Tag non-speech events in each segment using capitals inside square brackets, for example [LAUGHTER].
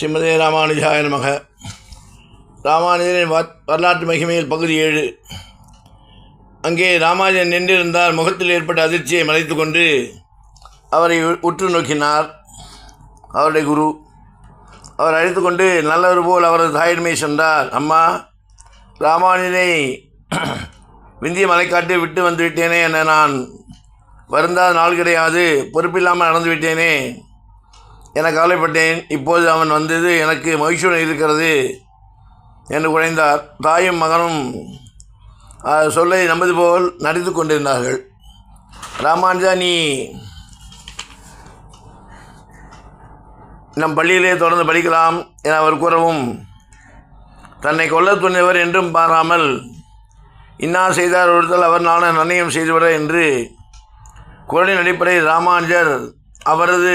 ஸ்ரீமதே ராமானுஜாய நமக. ராமானுஜனின் வரலாற்று மகிமையில் பகுதி ஏழு. அங்கே ராமானுஜன் நின்றிருந்தார். முகத்தில் ஏற்பட்ட அதிர்ச்சியை மறைத்து கொண்டு அவரை உ- உற்று நோக்கினார். அவருடைய குரு அவர் அழைத்து கொண்டு நல்லவர் போல் அவரது தாயின்மை சென்றார் அம்மா ராமானுஜனை [CLEARS THROAT] விந்திய மலைக்காட்டு விட்டு வந்துவிட்டேனே என நான் வருந்தாத நாள் கிடையாது. பொறுப்பில்லாமல் நடந்து விட்டேனே என கவலைப்பட்டேன். இப்போது அவன் வந்தது எனக்கு மகிழ்ச்சியுடன் இருக்கிறது என்று குறைந்தார் தாயும் மகனும் சொல்லை நம்பது போல் நடித்து கொண்டிருந்தார்கள். ராமானுஜா நீ நம் பள்ளியிலே தொடர்ந்து படிக்கலாம் என அவர் கூறவும் தன்னை கொல்ல துணிவர் என்றும் பாராமல் இன்னா செய்தார் ஒருத்தல் அவர் நான நிர்ணயம் செய்துவிட என்று குரலின் அடிப்படையில் ராமானுஜர் அவரது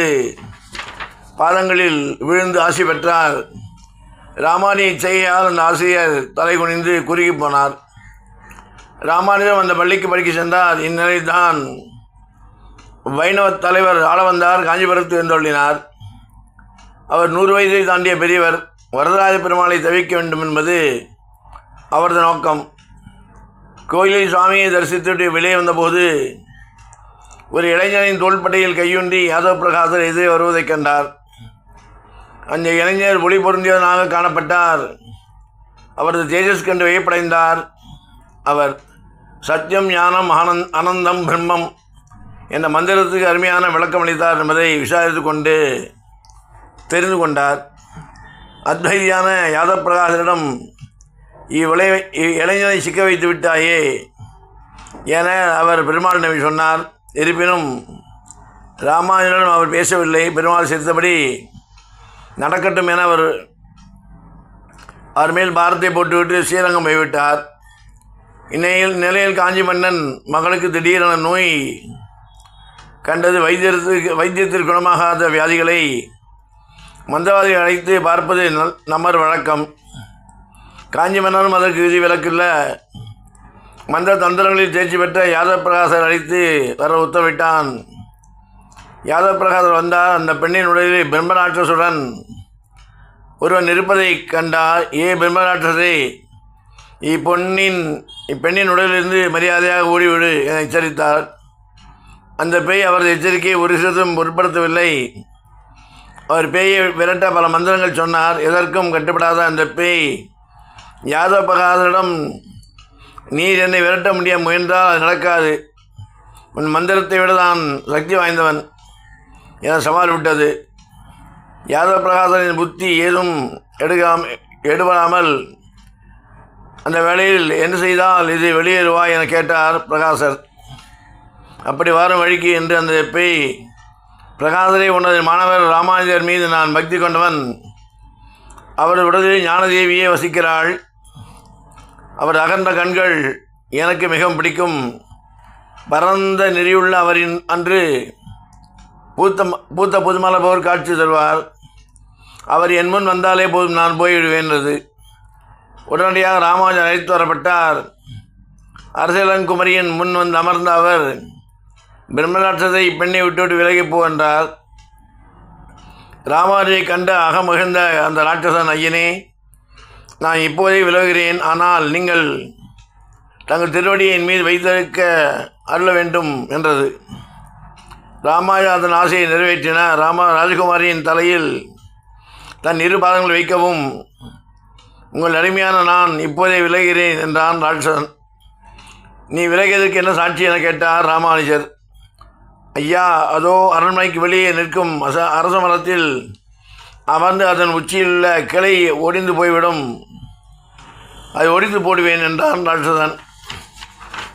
பாதங்களில் விழுந்து ஆசி பெற்றார். ராமானி செய்யால் அந்த ஆசிரியர் தலை குனிந்து குறுகி போனார். ராமானுஜம் அந்த பள்ளிக்கு படிக்க சென்றார். இந்நிலைதான் வைணவ தலைவர் ஆள வந்தார் காஞ்சிபுரத்து எழுந்தொள்ளினார் அவர் நூறு வயதை தாண்டிய பெரியவர் வரதராஜ பெருமாளை தவிக்க வேண்டும் என்பது அவரது நோக்கம். கோயிலில் சுவாமியை தரிசித்துவிட்டு வெளியே வந்தபோது ஒரு இளைஞனின் தோள்பட்டையில் கையுண்டி யாதவ் பிரகாசர் எதிரே வருவதைக் கண்டார். அந்த இளைஞர் ஒளி பொருந்தியவனாக காணப்பட்டார். அவரது தேஜஸ் கண்டு வியப்படைந்தார். அவர் சத்தியம் ஞானம் ஆனந்த் அனந்தம் பிரம்மம் என்ற மந்திரத்துக்கு அருமையான விளக்கம் அளித்தார் என்பதை விசாரித்து கொண்டு தெரிந்து கொண்டார். அத்வைதியான யாதவ பிரகாசரிடம் இவ்விளை இளைஞனை சிக்க வைத்து விட்டாயே என அவர் பெருமாள் நம்பி சொன்னார். இருப்பினும் ராமாயணனும் அவர் பேசவில்லை. பெருமாள் சிரித்தபடி நடக்கட்டும் என அவர் அவர் மேல் பாரத்தை போட்டுவிட்டு ஸ்ரீரங்கம் போய்விட்டார். இந்நிலையில் நிலையில் காஞ்சி மன்னன் மகளுக்கு திடீரென நோய் கண்டது. வைத்தியத்திற்கு வைத்தியத்தில் குணமாகாத வியாதிகளை மந்தவாதிகள் அழைத்து பார்ப்பது நல் நம்மர் வழக்கம். காஞ்சி மன்னரும் அதற்கு விதி விலக்கில்ல. மந்த தந்திரங்களில் தேர்ச்சி பெற்ற யாதவ பிரகாசர் அழைத்து வர உத்தரவிட்டான். யாதவ பிரகாசர் வந்தார். அந்த பெண்ணின் உடலில் பிரம்மராட்சசுடன் ஒருவன் இருப்பதைக் கண்டார். ஏ பிரம்மராட்சசே இப்பொன்னின் இப்பெண்ணின் உடலிலிருந்து மரியாதையாக ஓடிவிடு என எச்சரித்தார். அந்த பேய் அவரது எச்சரிக்கையை ஒரு சிறிதும் பொருட்படுத்தவில்லை. அவர் பேயை விரட்ட பல மந்திரங்கள் சொன்னார். எதற்கும் கட்டுப்படாத அந்த பேய் யாதவ பிரகாசரிடம் நீர் என்னை விரட்ட முடிய முயன்றால் அது நடக்காது. உன் மந்திரத்தை விட தான் சக்தி வாய்ந்தவன். என சவால் விட்டது. யாதவ பிரகாசனின் புத்தி ஏதும் எடுக்காம எடுபடாமல் அந்த வேளையில் என்ன செய்தால் இது வெளியேறுவா என கேட்டார் பிரகாசர். அப்படி வரும் வழிக்கு என்று அந்த பேய் பிரகாசரை உனது மாணவர் ராமானுஜர் மீது நான் பக்தி கொண்டவன். அவரது உடலில் ஞானதேவியே வசிக்கிறாள். அவர் அகன்ற கண்கள் எனக்கு மிகவும் பிடிக்கும். பரந்த நெறியுள்ள அவரின் அன்று பூத்த பூத்த புதுமலை போர் காட்சி தருவார். அவர் என் முன் வந்தாலே போதும் நான் போய்விடுவேன் என்றது. உடனடியாக ராமானுஜன் அழைத்து வரப்பட்டார். அரசியலங்குமரியின் முன் வந்து அமர்ந்த அவர் பிரம்மராட்சத்தை இப்பெண்ணை விட்டுவிட்டு விலகி போ என்றார். ராமானுஜை கண்ட அகமகிழ்ந்த அந்த ராட்சசன் ஐயனே நான் இப்போதே விலகுகிறேன். ஆனால் நீங்கள் தங்கள் திருவடியின் மீது வைத்திருக்க அருள வேண்டும் என்றது. ராமாயா அதன் ஆசையை நிறைவேற்றினார் ராமா ராஜகுமாரியின் தலையில் தன் இரு பாதங்களை வைக்கவும் உங்கள் அருமையான நான் இப்போதே விலகிறேன் என்றான் ராட்சசன். நீ விலகியதற்கு என்ன சாட்சி? என கேட்டார் ராமானுஜர். ஐயா அதோ அரண்மனைக்கு வெளியே நிற்கும் அச அரச மரத்தில் அமர்ந்து அதன் உச்சியில் உள்ள கிளை ஒடிந்து போய்விடும். அதை ஒடித்து போடுவேன் என்றான் ராட்சசன்.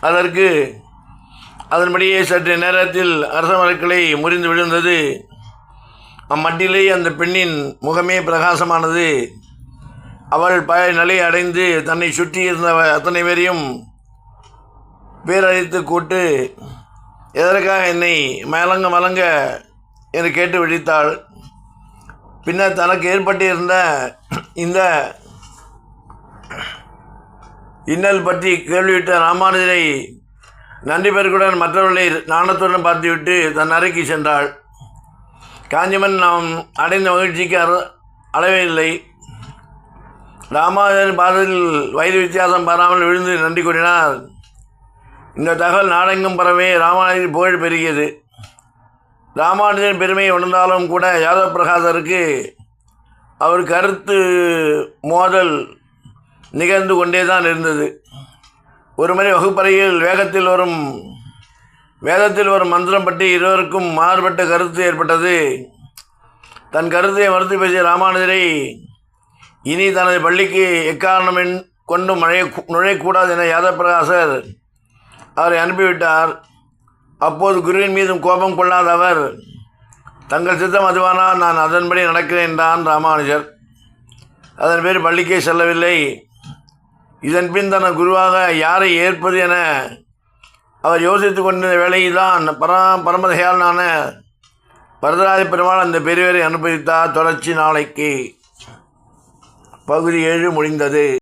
அதற்கு அதன்படியே சற்று நேரத்தில் அரச மரக்கிளை முறிந்து விழுந்தது. அம்மட்டிலே அந்த பெண்ணின் முகமே பிரகாசமானது. அவள் பழைய நிலை அடைந்து தன்னை சுற்றி இருந்த அத்தனை பேரையும் பேரழைத்து கூட்டு எதற்காக என்னை மலங்க மலங்க என்று கேட்டு விழித்தாள். பின்னர் தனக்கு ஏற்பட்டிருந்த இந்த இன்னல் பற்றி கேள்வியிட்ட ராமானுஜரை நன்றி பெருக்குடன் மற்றவர்களை நாணத்துடன் பார்த்துவிட்டு தன் அறைக்கு சென்றாள். காஞ்சிமன் நாம் அடைந்த மகிழ்ச்சிக்கு அற அளவே இல்லை. ராமானுஜரின் பாரதியில் வயது வித்தியாசம் பாராமல் விழுந்து நன்றி கூறினார். இந்த தகவல் நாடெங்கும் பரவே ராமானுஜன் புகழ் பெருகியது. ராமானுஜன் பெருமையை உணர்ந்தாலும் கூட யாதவ பிரகாசருக்கு அவர் கருத்து மோதல் நிகழ்ந்து கொண்டே தான் இருந்தது. ஒருமுறை வகுப்பறையில் வேகத்தில் வரும் வேதத்தில் வரும் மந்திரம் பற்றி இருவருக்கும் மாறுபட்ட கருத்து ஏற்பட்டது. தன் கருத்தை மறுத்து பேசிய ராமானுஜரை இனி தனது பள்ளிக்கு எக்காரணம் கொண்டு கொண்டும் நுழையக்கூடாது என யாதவபிரகாசர் அவரை அனுப்பிவிட்டார். அப்போது குருவின் மீதும் கோபம் கொள்ளாத அவர் தங்கள் சித்தம் அதுவானால் நான் அதன்படி நடக்கிறேன் என்றான் ராமானுஜர். அதன் பேர் பள்ளிக்கே செல்லவில்லை. இதன் பின் தன குருவாக யாரை ஏற்பது என அவர் யோசித்து கொண்டிருந்த வேளையில்தான் பரா பரமதையாளனான வரதராஜ பெருமாள் அந்த பெரியவரை அனுபவித்தார். தொடர்ச்சி நாளைக்கு பகுதி ஏழு முடிந்தது.